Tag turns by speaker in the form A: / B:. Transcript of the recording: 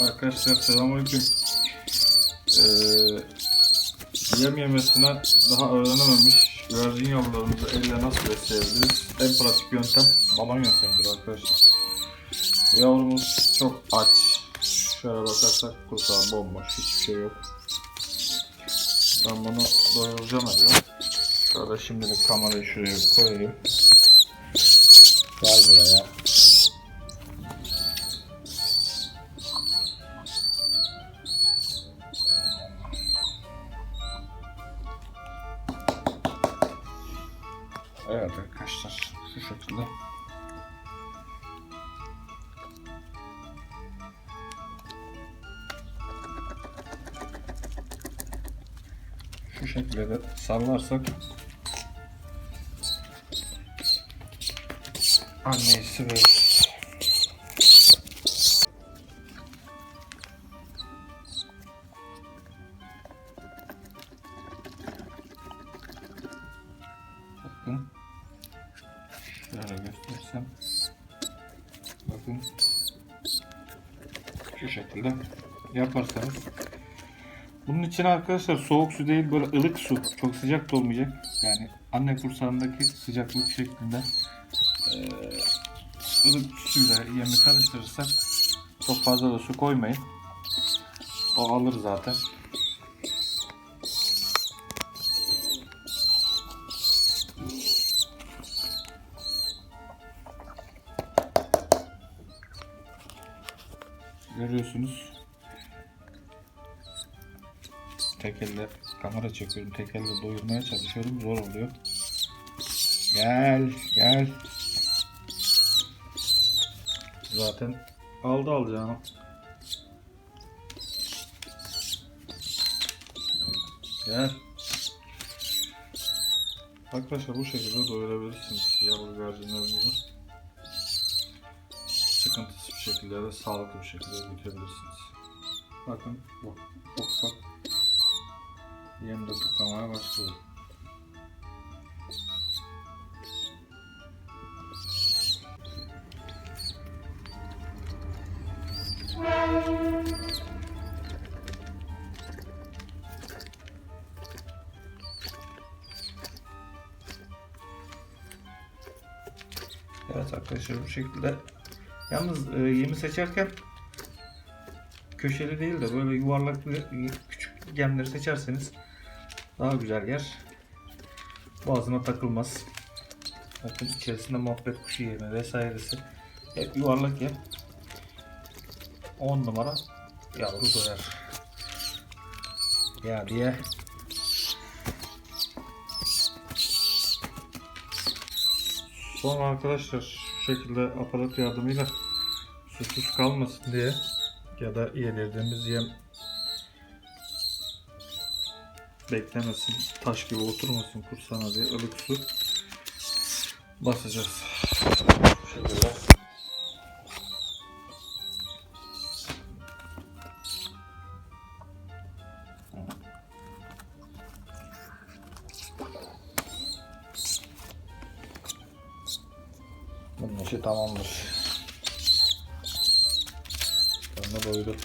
A: Arkadaşlar selamünaleyküm. Ee, yem yemesine daha öğrenememiş güvercin yavrularımızı elle nasıl besleyebiliriz? En pratik yöntem mama yöntemidir arkadaşlar. Yavrumuz çok aç. Şöyle bakarsak kursağı bomboş, hiçbir şey yok. Ben bunu doyuracağım elle. Şöyle şimdilik kamerayı şuraya koyayım. Gel buraya. Evet arkadaşlar şu şekilde. Şu şekilde de sallarsak annesi verir. Şöyle göstersem. Bakın. Şu şekilde yaparsanız. Bunun için arkadaşlar soğuk su değil böyle ılık su. Çok sıcak da olmayacak. Yani anne kursağındaki sıcaklık şeklinde ılık suyla yemi karıştırırsak çok fazla da su koymayın. O alır zaten. Görüyorsunuz. Tek elle kamera çekiyorum. Tek elle doyurmaya çalışıyorum. Zor oluyor. Gel, gel. Zaten aldı alacağını. Gel. Arkadaşlar bu şekilde doyurabilirsiniz yavru güvercinlerinizi. Sıkıntısız bir şekilde de sağlıklı bir şekilde büyütebilirsiniz. Bakın bu ufak yem de tıklamaya başlıyor. Evet arkadaşlar bu şekilde. Yalnız e, yemi seçerken köşeli değil de böyle yuvarlaklı küçük gemleri seçerseniz daha güzel yer. Boğazına takılmaz. Bakın içerisinde muhabbet kuşu yemi vesairesi. Hep yuvarlak yem. 10 numara yavru doyar. Ya diye Sonra arkadaşlar şekilde aparat yardımıyla susuz kalmasın diye ya da yedirdiğimiz yem beklemesin, taş gibi oturmasın kursana diye ılık su basacağız. İşi tamamdır. Karnı doydu.